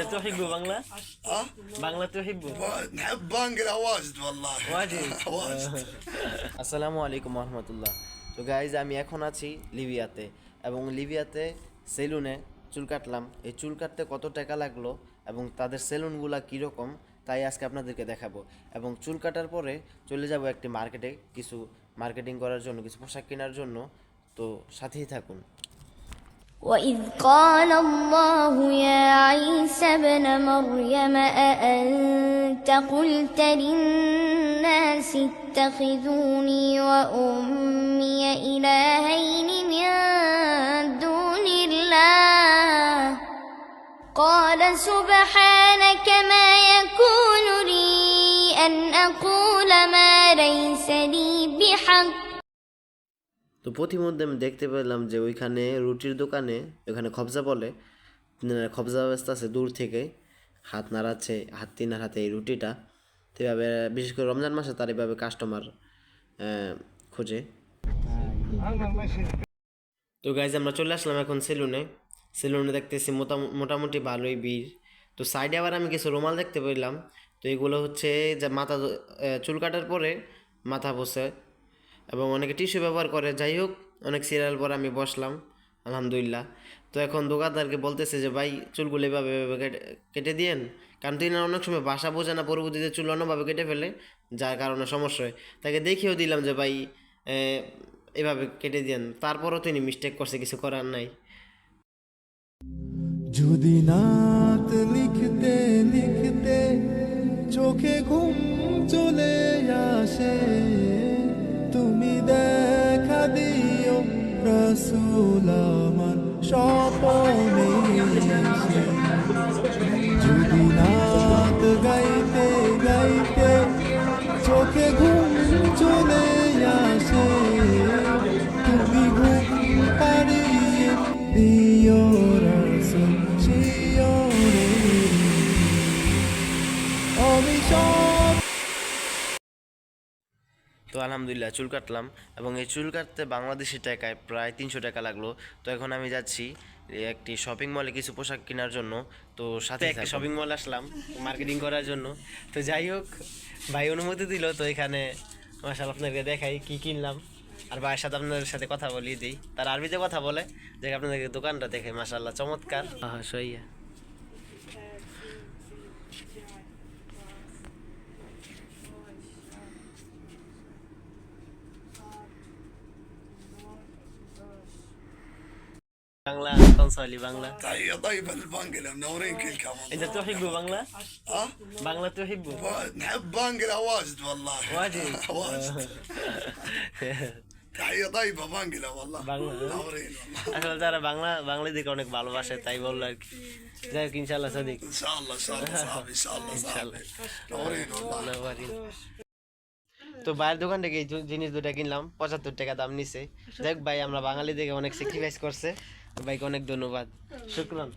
انت تحب بنغلا؟ ها بنغلا تحب؟ نحب بانجلا واجد والله واجد واجد আসসালামু আলাইকুম রহমতুল্লাহ তো গাইজ আমি এখন আছি লিবিয়াতে এবং লিবিয়াতে সেলুনে চুল কাটলাম এই চুল কাটতে কত টাকা লাগলো এবং তাদের সেলুনগুলা কীরকম তাই আজকে আপনাদেরকে দেখাবো এবং চুল কাটার পরে চলে যাব একটি মার্কেটে কিছু মার্কেটিং করার জন্য কিছু পোশাক কেনার জন্য তো সাথেই থাকুন وإذ قال الله يا عيسى ابن مريم أأنت قلت للناس اتخذوني وأمي إلهين من دون الله قال سبحانك ما তো প্রতিমধ্যে আমি দেখতে পেলাম যে ওইখানে রুটির দোকানে ওখানে খবজা বলে খবজা ব্যবস্থা আছে দূর থেকে, হাত নাড়াচ্ছে, হাত তিনার হাতে এই রুটিটা। তো এভাবে, বিশেষ করে রমজান মাসে তার এভাবে কাস্টমার খোঁজে। তো গাইজ আমরা চলে আসলাম এখন সেলুনে সেলুনে দেখতেছি মোটা- মোটামুটি ভালোই ভিড়। তো সাইডে আবার আমি কিছু রুমাল দেখতে পেলাম। তো এগুলো হচ্ছে যে মাথা চুল কাটার পরে মাথা বসে। এবং অনেকে টিস্যু ব্যবহার করে। যাই হোক, অনেক সিরিয়াল পর আমি বসলাম, আলহামদুলিল্লাহ। তো এখন দোকানদারকে বলতেছে যে, ভাই, চুলগুলো এভাবে এভাবে কেটে- দিয়েন। কারণ তিনি অনেক সময় বাসা বোঝে না পরবর্তীতে চুল অন্যভাবে কেটে ফেলে, যার কারণে সমস্যা হয়। তাকে দেখিয়েও দিলাম যে, ভাই এভাবে কেটে দেন তারপরও তিনি মিস্টেক করছে, কিছু করার নাই। যদি নাত লিখতে লিখতে রসুল আমার স্বপনে। যদি নাত গাইতে গাইতে চোখে ঘুম তো আলহামদুলিল্লাহ চুল কাটলাম এবং এই চুল কাটতে বাংলাদেশি টাকায় প্রায় তিনশো টাকা লাগল। তো এখন আমি যাচ্ছি একটি শপিং মলে কিছু পোশাক কেনার জন্য। তো সাথে একটা শপিং মল আসলাম মার্কেটিং করার জন্য। তো যাই হোক ভাই অনুমতি দিল তো এখানে মাসাল আপনাদেরকে দেখাই কি কিনলাম। আর ভাইয়ের সাথে আপনাদের সাথে কথা বলিয়ে দিই। তার আরবিতে কথা বলে যে আপনাদেরকে দোকানটা দেখে মাসাল্লাহ চমৎকার। হ্যাঁ সইয়া। বাংলা কনসালি বাংলা تحية طيبة للبانجلا منورين كلكم انت والله تحب بانجلا؟ ها বাংলা تحب؟ نحب بانجلا واجد والله واجد واجد تحية طيبة بانجلا والله বাংলা منورين والله আসলে তারা বাংলা বাংলা দিকে অনেক ভালোবাসে তাই বললো আর কি যাই হোক ইনশাল্লাহ সাদিক ان شاء الله ان شاء الله صاحبي ان شاء الله صاحبي منورين والله তো ভাইয়ের দোকান থেকে এই জু- জিনিস দুটা কিনলাম পঁচাত্তর টাকা দাম নিছে যাই হোক ভাই আমরা বাঙালি দেখে অনেক স্যাক্রিফাইস করছে ভাইকে অনেক ধন্যবাদ। শুক্রন।